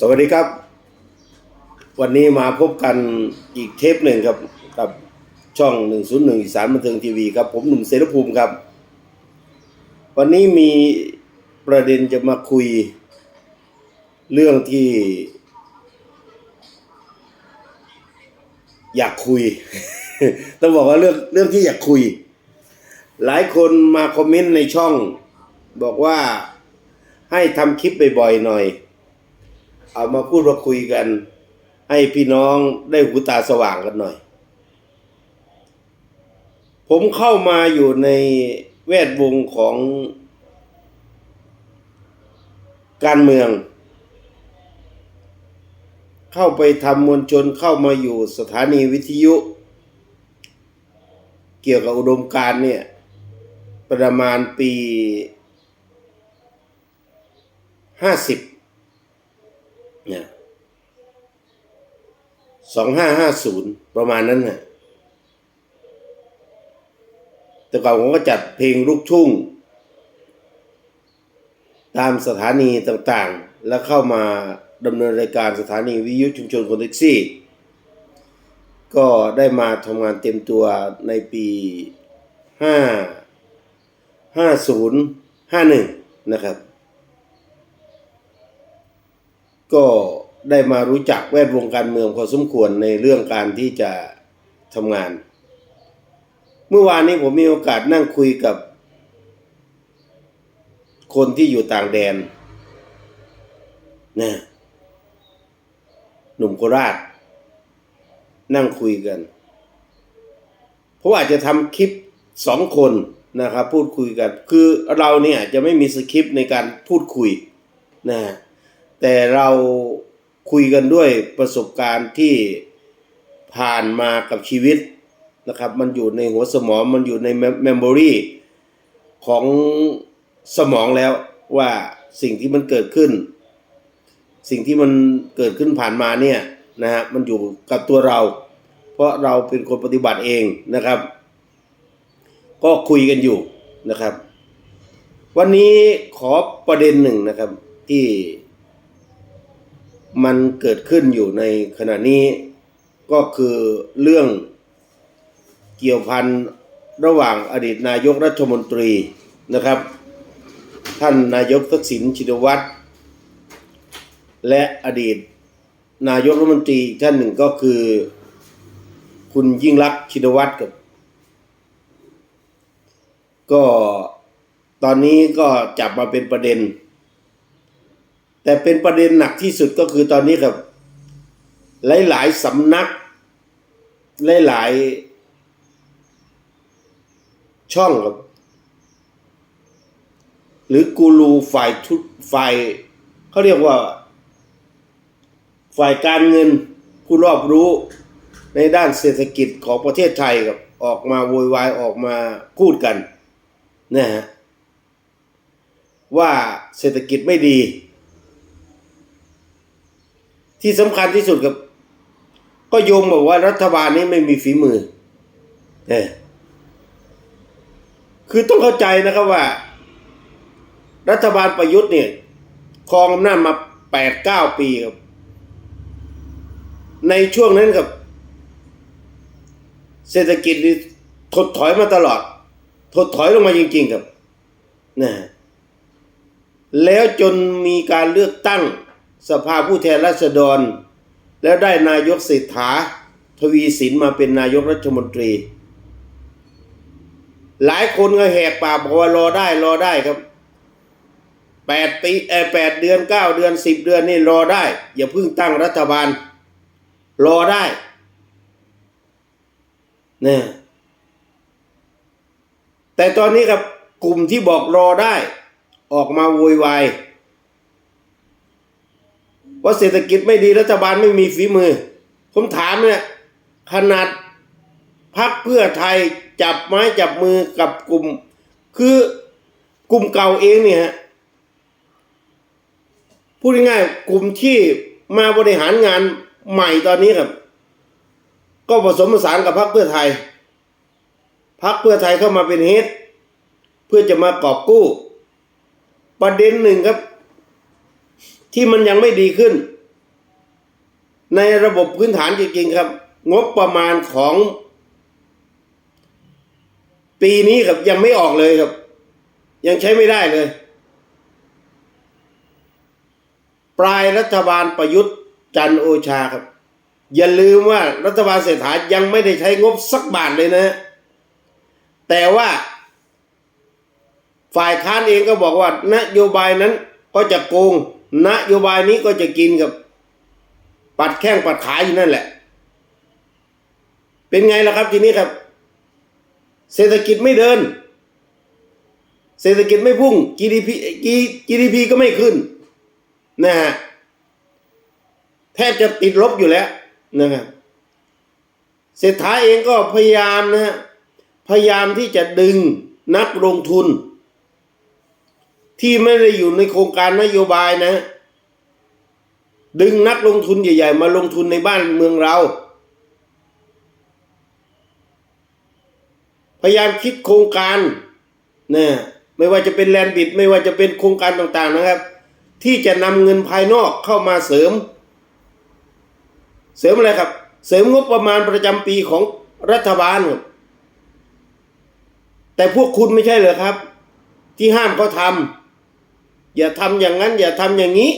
สวัสดีครับ วันนี้มาพบกันอีกเทปหนึ่งครับกับช่อง 101อีสานบันเทิงทีวีครับ ผมหนุ่มเสรภูมิครับ วันนี้มีประเด็นจะมาคุย เรื่องที่ อยากคุย ต้องบอกว่าเรื่องเรื่องที่อยากคุย หลายคนมาคอมเมนต์ในช่อง บอกว่าให้ทำคลิปบ่อยๆหน่อย เอามาพูดมาคุยกัน ให้พี่น้องได้หูตาสว่างกันหน่อย ผมเข้ามาอยู่ในแวดวงของ การเมือง เข้าไปทำมวลชนเข้ามาอยู่สถานีวิทยุ เกี่ยวกับอุดมการเนี่ย ประมาณปีห้าสิบเนี่ย สองห้าห้าศูนย์ประมาณนั้นน่ะแต่ก่อนผมก็จัดเพลงลูกทุ่ง ตามสถานีต่างๆ แล้วเข้ามาดำเนินรายการสถานีวิทยุชุมชนคนแท็กซี่ ก็ได้มาทำงานเต็มตัวในปีห้าห้าศูนย์ห้าหนึ่งนะครับ ก็ ได้มารู้จักแวดวงการเมืองพอสมควรในเรื่องการที่จะทำงาน เมื่อวานนี้ผมมีโอกาสนั่งคุยกับ คนที่อยู่ต่างแดนนะหนุ่มโคราช นั่งคุยกัน เพราะว่าอาจจะทำคลิปสองคนนะครับ พูดคุยกัน คือเราเนี่ยจะไม่มีสคริปต์ในการพูดคุยนะแต่เรา คุยกันด้วยประสบการณ์ที่ผ่านมากับชีวิตนะครับ มันอยู่ในหัวสมองมันอยู่ในเมมโมรีของสมองแล้วว่าสิ่งที่มันเกิดขึ้น สิ่งที่มันเกิดขึ้นผ่านมาเนี่ยนะฮะมันอยู่กับตัวเรา เพราะเราเป็นคนปฏิบัติเองนะครับ ก็คุยกันอยู่นะครับ วันนี้ขอประเด็นหนึ่งนะครับที่ มันเกิดขึ้นอยู่ในขณะนี้ ก็คือเรื่องเกี่ยวพันระหว่างอดีตนายกรัฐมนตรีนะครับ ท่านนายกทักษิณชินวัตรและอดีตนายกรัฐมนตรีท่านหนึ่งก็คือ คุณยิ่งรักชินวัตรกับ ก็ตอนนี้ก็จับมาเป็นประเด็น แต่เป็นประเด็นหนักที่สุดก็คือตอนนี้ครับ หลาย ๆสำนัก หลาย ๆ ช่องครับ หรือกูรูฝ่ายทุฝ่ายเขาเรียกว่า ฝ่ายการเงินผู้รอบรู้ในด้านเศรษฐกิจของประเทศไทยครับออกมาโวยวายออกมาพูดกันนะฮะว่าเศรษฐกิจไม่ดี ที่สำคัญที่สุดกับ ก็โยงบอกว่ารัฐบาลนี้ไม่มีฝีมือเออคือต้องเข้าใจนะครับว่า รัฐบาลประยุทธ์เนี่ยครองอำนาจมาแปดเก้าปีครับ ในช่วงนั้นครับเศรษฐกิจถดถอยมาตลอด ถดถอยลงมาจริง ๆ ครับนะแล้วจนมีการเลือกตั้ง สภาผู้แทนราษฎร แล้วได้นายกเศรษฐาทวีสินมาเป็นนายกรัฐมนตรี หลายคนก็แหกปากบอกว่ารอได้รอได้ครับแปดปีเอแปดเดือนเก้าเดือนสิบเดือนนี่รอได้ อย่าเพิ่งตั้งรัฐบาล รอได้เนี่ยแต่ตอนนี้ครับกลุ่มที่บอกรอได้ ออกมาโวยวาย ว่าเศรษฐกิจไม่ดีรัฐบาลไม่มีฝีมือ ผมถามเนี่ยขนาดพักเพื่อไทยจับไม้จับมือกับกลุ่ม คือกลุ่มเก่าเองเนี่ยพูดง่ายๆกลุ่มที่มาบริหารงานใหม่ตอนนี้ครับ ก็ผสมผสานกับพรรคเพื่อไทยพรรคเพื่อไทยเข้ามาเป็นเฮดเพื่อจะมากอบกู้ ประเด็นหนึ่งครับ ที่มันยังไม่ดีขึ้น ในระบบพื้นฐานจริงๆครับ งบประมาณของ ปีนี้ครับยังไม่ออกเลยครับ ยังใช้ไม่ได้เลย ปลายรัฐบาลประยุทธ์จันโอชาครับ อย่าลืมว่ารัฐบาลเศรษฐายังไม่ได้ใช้งบสักบาทเลยนะ แต่ว่าฝ่ายค้านเองก็บอกว่านโยบายนั้นก็จะโกง นโยบายนี้ก็จะกินกับ ปัดแข้งปัดขาอยู่นั่นแหละ เป็นไงล่ะครับทีนี้ครับ เศรษฐกิจไม่เดิน เศรษฐกิจไม่พุ่ง GDP GDP ก็ไม่ขึ้นนะฮะแทบจะติดลบอยู่แล้วนะครับเศรษฐาเองก็พยายามนะฮะพยายามที่จะดึงนักลงทุน ที่ไม่ได้อยู่ในโครงการนโยบายนะ ดึงนักลงทุนใหญ่ ๆ มาลงทุนในบ้านเมืองเรา พยายามคิดโครงการนะไม่ว่าจะเป็นแลนด์บิดไม่ว่าจะเป็นโครงการต่างๆนะครับ ที่จะนำเงินภายนอกเข้ามาเสริม เสริมอะไรครับ เสริมงบประมาณประจำปีของรัฐบาลครับแต่พวกคุณไม่ใช่เหรอครับ ที่ห้ามเขาทำ อย่าทำอย่างนั้น อย่าทำอย่างนี้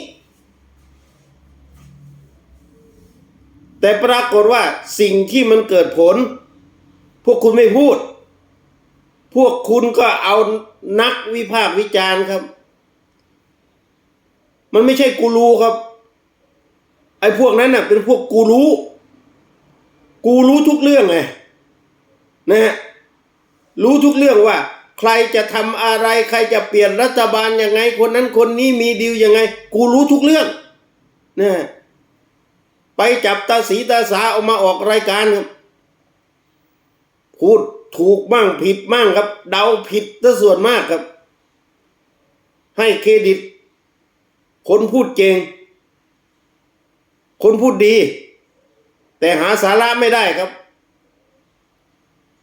แต่ปรากฏว่าสิ่งที่มันเกิดผล พวกคุณไม่พูด พวกคุณก็เอานักวิพากษ์วิจารณ์ครับ มันไม่ใช่กูรูครับ ไอ้พวกนั้นน่ะเป็นพวกกูรู้ กูรู้ทุกเรื่องไงนะฮะรู้ทุกเรื่องว่า ใครจะทำอะไรใครจะเปลี่ยนรัฐบาลยังไง คนนั้นคนนี้มีดีลยังไง กูรู้ทุกเรื่องนะไปจับตาสีตาสาเอามาออกรายการครับพูดถูกบ้างผิดบ้างครับ เดาผิดซะส่วนมากครับ ให้เครดิต คนพูดเก่งคนพูดดี แต่หาสาระไม่ได้ครับ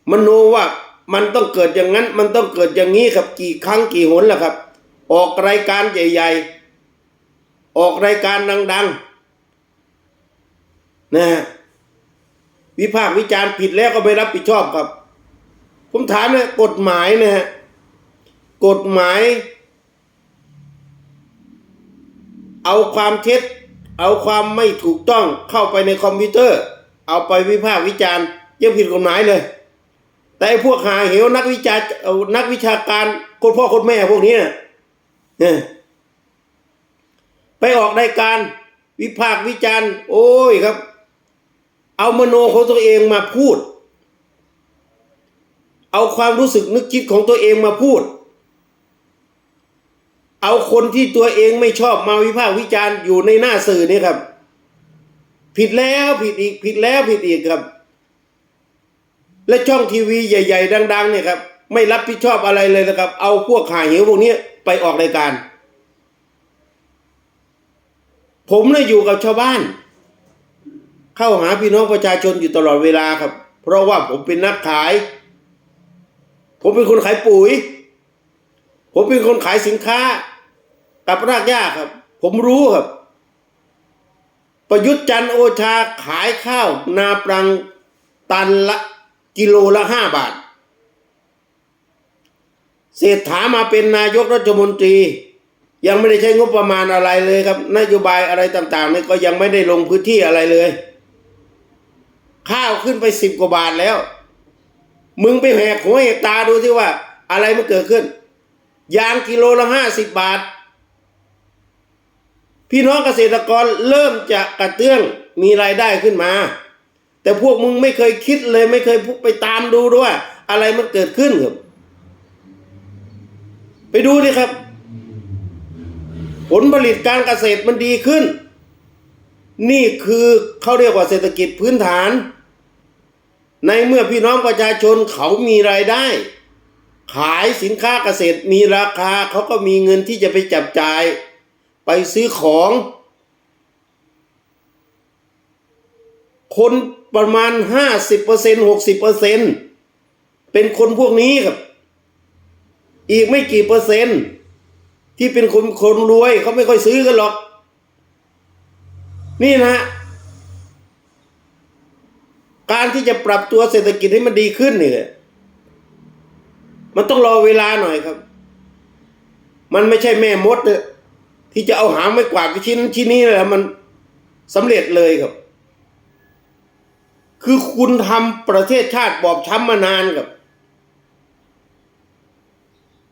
มโนว่า มันต้องเกิดอย่างนั้น มันต้องเกิดอย่างนี้ครับกี่ครั้งกี่หนล้วครับ ออกรายการใหญ่ ๆ ออกรายการดังๆนะฮะวิพากษ์วิจารณ์ผิดแล้วก็ไม่รับผิดชอบครับ ผมถามนะกฎหมายนะฮะกฎหมาย เอาความเท็จ เอาความไม่ถูกต้องเข้าไปในคอมพิวเตอร์ เอาไปวิพากษ์วิจารณ์ยังผิดกฎหมายเลย แต่พวกหาเหวนักวิจารนักวิชาการคนพ่อคนแม่พวกนี้เนี่ยไปออกรายการวิพากษ์วิจารณ์ โอ้ยครับ เอามโนของตัวเองมาพูด เอาความรู้สึกนึกคิดของตัวเองมาพูด เอาคนที่ตัวเองไม่ชอบมาวิพากษ์วิจารณ์อยู่ในหน้าสื่อนี่ครับ ผิดแล้วผิดอีกผิดแล้วผิดอีกครับ และช่องทีวีใหญ่ ๆ ดัง ๆ เนี่ยครับ ไม่รับผิดชอบอะไรเลยนะครับ เอาพวกหาเหวพวกนี้ไปออกรายการ ผมเนี่ยอยู่กับชาวบ้าน เข้าหาพี่น้องประชาชนอยู่ตลอดเวลาครับ เพราะว่าผมเป็นนักขาย ผมเป็นคนขายปุ๋ย ผมเป็นคนขายสินค้า กับรากหญ้าครับ ผมรู้ครับประยุทธ์จันทร์โอชาขายข้าว นาปรังตันละ กิโลละห้าบาท เศรษฐามาเป็นนายกรัฐมนตรี ยังไม่ได้ใช้งบประมาณอะไรเลยครับ นโยบายอะไรต่างๆนี่ก็ยังไม่ได้ลงพื้นที่อะไรเลย ข้าวขึ้นไปสิบกว่าบาทแล้ว มึงไปแหกหัวแหกตาดูที่ว่า อะไรมันเกิดขึ้น ยางกิโลละห้าสิบบาท พี่น้องเกษตรกรเริ่มจะกระเตื้องมีรายได้ขึ้นมา แต่พวกมึงไม่เคยคิดเลยไม่เคยไปตามดูด้วยอะไรมันเกิดขึ้นครับ ไปดูดิครับ ผลผลิตการเกษตรมันดีขึ้น นี่คือเขาเรียกว่าเศรษฐกิจพื้นฐาน ในเมื่อพี่น้องประชาชนเขามีรายได้ ขายสินค้าเกษตรมีราคาเขาก็มีเงินที่จะไปจับจ่าย ไปซื้อของ คนประมาณห้าสิบเปอร์เซ็นหกสิบเปอร์เซ็นเป็นคนพวกนี้ครับ อีกไม่กี่เปอร์เซ็นต์ ที่เป็นคนคนรวยเขาไม่ค่อยซื้อกันหรอก นี่นะ การที่จะปรับตัวเศรษฐกิจให้มันดีขึ้นเนี่ยมันต้องรอเวลาหน่อยครับ มันไม่ใช่แม่มดเนี่ยที่จะเอาหางไม่กวาดไปชิ้นนั้นชิ้นนี้แล้วมันสำเร็จเลยครับ คือคุณทำประเทศชาติบอบช้ำมานานครับ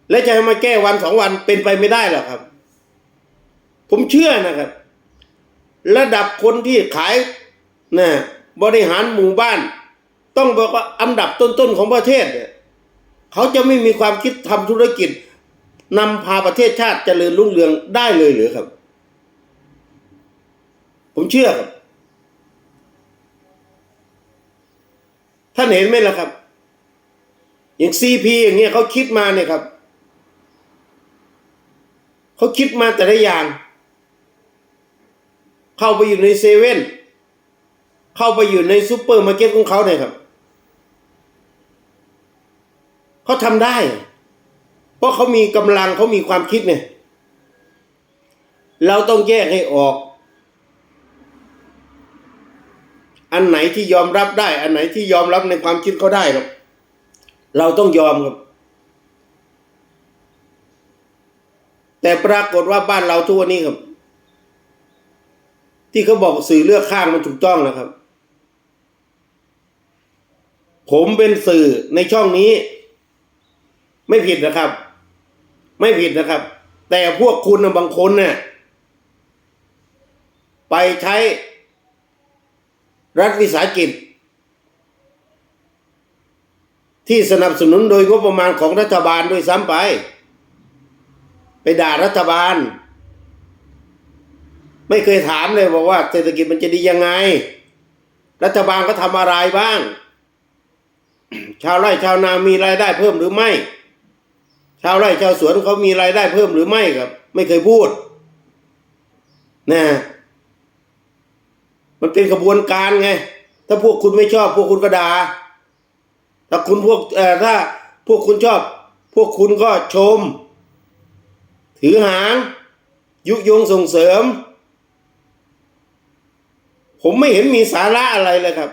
และจะให้มาแก้วันสองวันเป็นไปไม่ได้หรอกครับ ผมเชื่อนะครับ ระดับคนที่ขายนะบริหารหมู่บ้าน ต้องบอกว่าอันดับต้นๆของประเทศเนี่ยเขาจะไม่มีความคิดทำธุรกิจนำพาประเทศชาติเจริญรุ่งเรืองได้เลยหรือครับ ผมเชื่อครับ ท่านเห็นไหมล่ะครับ อย่างซีพีอย่างเงี้ยเขาคิดมาเนี่ยครับเขาคิดมาแต่ละอย่าง เข้าไปอยู่ในเซเว่นเข้าไปอยู่ในซูเปอร์มาร์เก็ตของเขาเนี่ยครับเขาทำได้ เพราะเขามีกำลังเขามีความคิดเนี่ย เราต้องแยกให้ออก อันไหนที่ยอมรับได้ อันไหนที่ยอมรับในความคิดเขาได้ครับ เราต้องยอมครับ แต่ปรากฏว่าบ้านเราทุกวันนี้ครับ ที่เขาบอกสื่อเลือกข้างมันถูกต้องนะครับ ผมเป็นสื่อในช่องนี้ ไม่ผิดนะครับ ไม่ผิดนะครับ แต่พวกคุณนะบางคนเนี่ยไปใช้ รัฐวิสาหกิจ ที่สนับสนุนโดยงบประมาณของรัฐบาลด้วยซ้ำไป ไปด่ารัฐบาล ไม่เคยถามเลยบอกว่าเศรษฐกิจมันจะดียังไง รัฐบาลก็ทำอะไรบ้าง ชาวไร่ชาวนามีรายได้เพิ่มหรือไม่ ชาวไร่ชาวสวนเขามีรายได้เพิ่มหรือไม่ครับ ไม่เคยพูดนะ มันเป็นกระบวนการไง ถ้าพวกคุณไม่ชอบ พวกคุณก็ด่าถ้าคุณพวกเอ่อถ้าพวกคุณชอบ พวกคุณก็ชม ถือหาง ยุยงส่งเสริม ผมไม่เห็นมีสาระอะไรเลยครับ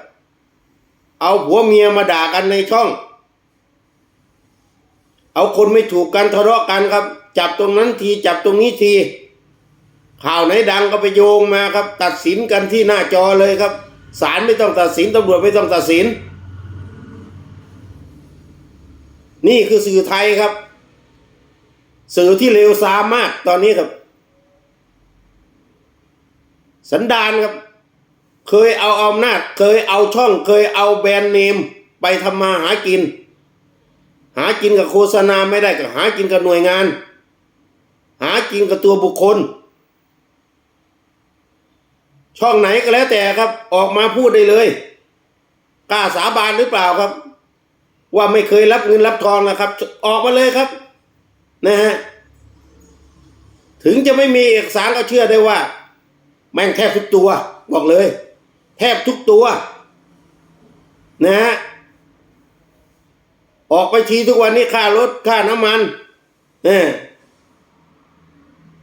เอาผัวเมียมาด่ากันในช่อง เอาคนไม่ถูกกันทะเลาะกันครับ จับตรงนั้นที จับตรงนี้ที ข่าวไหนดังก็ไปโยงมาครับ ตัดสินกันที่หน้าจอเลยครับศาลไม่ต้องตัดสินตำรวจไม่ต้องตัดสิน นี่คือสื่อไทยครับ สื่อที่เลวทรามมากตอนนี้ครับ สันดานครับ เคยเอาอำนาจ เคยเอาช่อง เคยเอาแบรนด์เนม ไปทำมาหากิน หากินกับโฆษณาไม่ได้ก็หากินกับหน่วยงาน หากินกับตัวบุคคล ช่องไหนก็แล้วแต่ครับ ออกมาพูดได้เลยกล้าสาบานหรือเปล่าครับ ว่าไม่เคยรับเงินรับทองนะครับ ออกมาเลยครับ นะฮะถึงจะไม่มีเอกสารก็เชื่อได้ว่า แม่งแทบทุกตัว บอกเลย แทบทุกตัว นะฮะออกไปทีทุกวันนี้ค่ารถค่าน้ำมันเนี่ย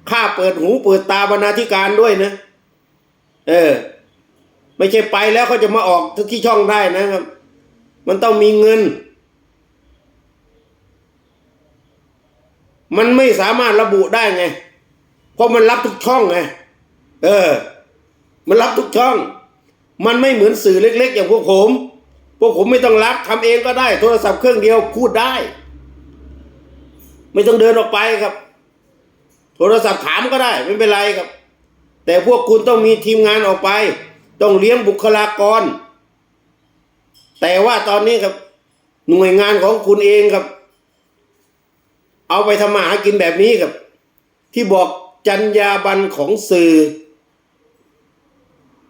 ค่าเปิดหูเปิดตาบรรณาธิการด้วยนะ เออ ไม่ใช่ไปแล้วเขาจะมาออกที่ช่องได้นะครับ มันต้องมีเงิน มันไม่สามารถระบุได้ไง เพราะมันรับทุกช่องไง เออ มันรับทุกช่อง มันไม่เหมือนสื่อเล็ก ๆ อย่างพวกผม พวกผมไม่ต้องรับทำเองก็ได้ โทรศัพท์เครื่องเดียวพูดได้ ไม่ต้องเดินออกไปครับ โทรศัพท์ถามก็ได้ ไม่เป็นไรครับ แต่พวกคุณต้องมีทีมงานออกไป ต้องเลี้ยงบุคลากร แต่ว่าตอนนี้ครับ หน่วยงานของคุณเองครับ เอาไปทำมาหากินแบบนี้ครับ ที่บอกจรรยาบรรของสื่อ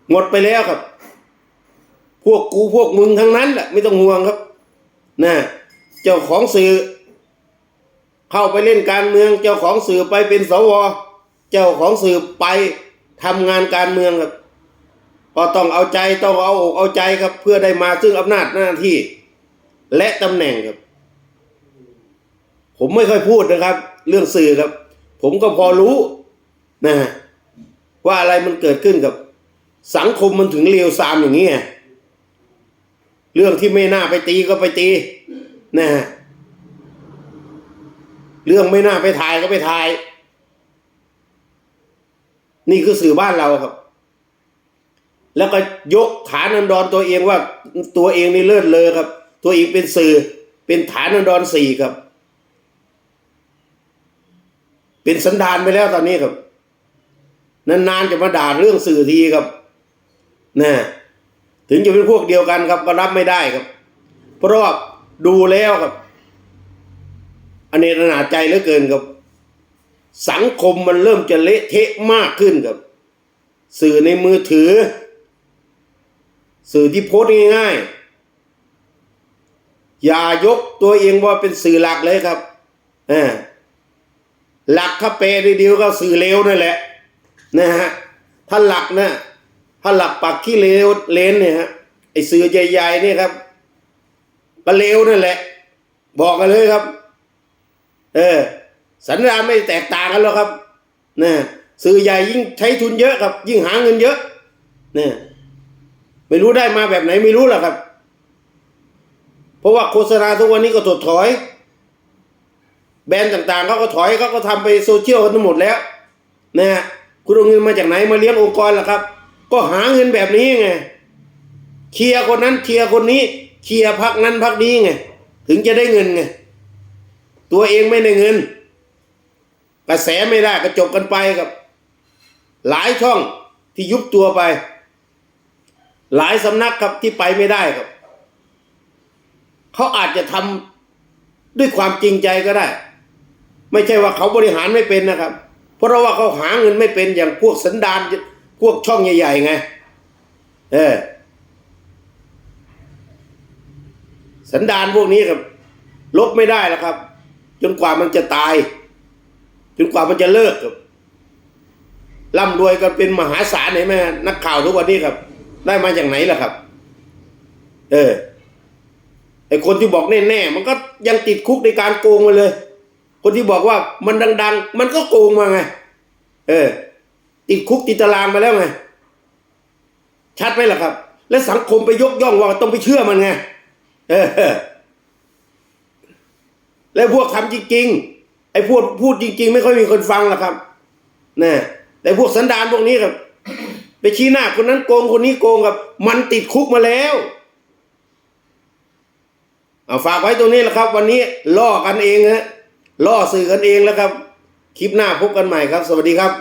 หมดไปแล้วครับ พวกกูพวกมึงทั้งนั้นแหละไม่ต้องห่วงครับนะเจ้าของสื่อ เข้าไปเล่นการเมือง เจ้าของสื่อไปเป็นสว เจ้าของสื่อไป ทำงานการเมืองครับก็ต้องเอาใจต้องเอาอกเอาใจครับ เพื่อได้มาซึ่งอำนาจหน้าที่ และตำแหน่งครับ ผมไม่ค่อยพูดนะครับ เรื่องสื่อครับ ผมก็พอรู้นะฮะว่าอะไรมันเกิดขึ้นกับ สังคมมันถึงเลวทรามอย่างนี้ไงเรื่องที่ไม่น่าไปตีก็ไปตีนะฮะเรื่องไม่น่าไปถ่ายก็ไปถ่าย นี่คือสื่อบ้านเราครับ แล้วก็ยกฐานันดรตัวเองว่าตัวเองนี่เลิศเลอครับ ตัวเองเป็นสื่อเป็นฐานันดรสี่ครับ เป็นสันดานไปแล้วตอนนี้ครับ นานๆจะมาด่าเรื่องสื่อทีครับนะถึงจะเป็นพวกเดียวกันครับก็รับไม่ได้ครับ เพราะว่าดูแล้วครับ อเนรนาใจเหลือเกินครับ สังคมมันเริ่มจะเละเทะมากขึ้นครับ สื่อในมือถือ สื่อที่โพสง่ายๆ อย่ายกตัวเองว่าเป็นสื่อหลักเลยครับอ่าหลักถ้าเปรเดียวก็สื่อเลวนั่นแหละนะฮะถ้าหลักนะถ้าหลักปักขี้เลวเลนเนี่ยฮะไอสื่อใหญ่ๆนี่ครับก็เลวนั่นแหละ บอกกันเลยครับ เออ สัญญาไม่แตกต่างกันหรอกครับนะสื่อใหญ่ยิ่งใช้ทุนเยอะครับ ยิ่งหาเงินเยอะนี่ไม่รู้ได้มาแบบไหนไม่รู้หรอกครับ เพราะว่าโฆษณาทุกวันนี้ก็ถดถอย แบรนด์ต่างๆเขาก็ถอยเขาก็ทำไปโซเชียลกันทั้งหมดแล้วนะฮะคุณเอาเงินมาจากไหนมาเลี้ยงองค์กรล่ะครับ ก็หาเงินแบบนี้ไงเชียร์คนนั้นเชียร์คนนี้เชียร์พักนั้นพักนี้ไงถึงจะได้เงินไงตัวเองไม่ได้เงิน กระแสไม่ได้ก็จบกันไปครับ หลายช่องที่ยุบตัวไป หลายสำนักครับที่ไปไม่ได้ครับ เขาอาจจะทำด้วยความจริงใจก็ได้ ไม่ใช่ว่าเขาบริหารไม่เป็นนะครับ เพราะว่าเขาหาเงินไม่เป็นอย่างพวกสันดานพวกช่องใหญ่ๆไง เออ สันดานพวกนี้ครับ ลบไม่ได้แล้วครับ จนกว่ามันจะตาย จนกว่ามันจะเลิกครับร่ำรวยกันเป็นมหาศาลเห็นไหมนักข่าวทุกวันนี้ครับ ได้มาจากไหนล่ะครับ เออไอคนที่บอกแน่ๆมันก็ยังติดคุกในการโกงมาเลย คนที่บอกว่ามันดัง ๆ มันก็โกงมาไง เออ ติดคุกติดตารางมาแล้วไง ชัดไหมล่ะครับ และสังคมไปยกย่องว่าต้องไปเชื่อมันไง เออ แล้วพวกทำจริงๆ อ้พูดพูดจริง ๆ ไม่ค่อยมีคนฟังหรอกครับนะแต่พวกสันดานพวกนี้ครับ ไปชี้หน้าคนนั้นโกงคนนี้โกงครับ มันติดคุกมาแล้วเอาฝากไว้ตรงนี้แหละครับ วันนี้ล่อกันเองฮะล่อสื่อกันเองแล้วครับ คลิปหน้าพบกันใหม่ครับ สวัสดีครับ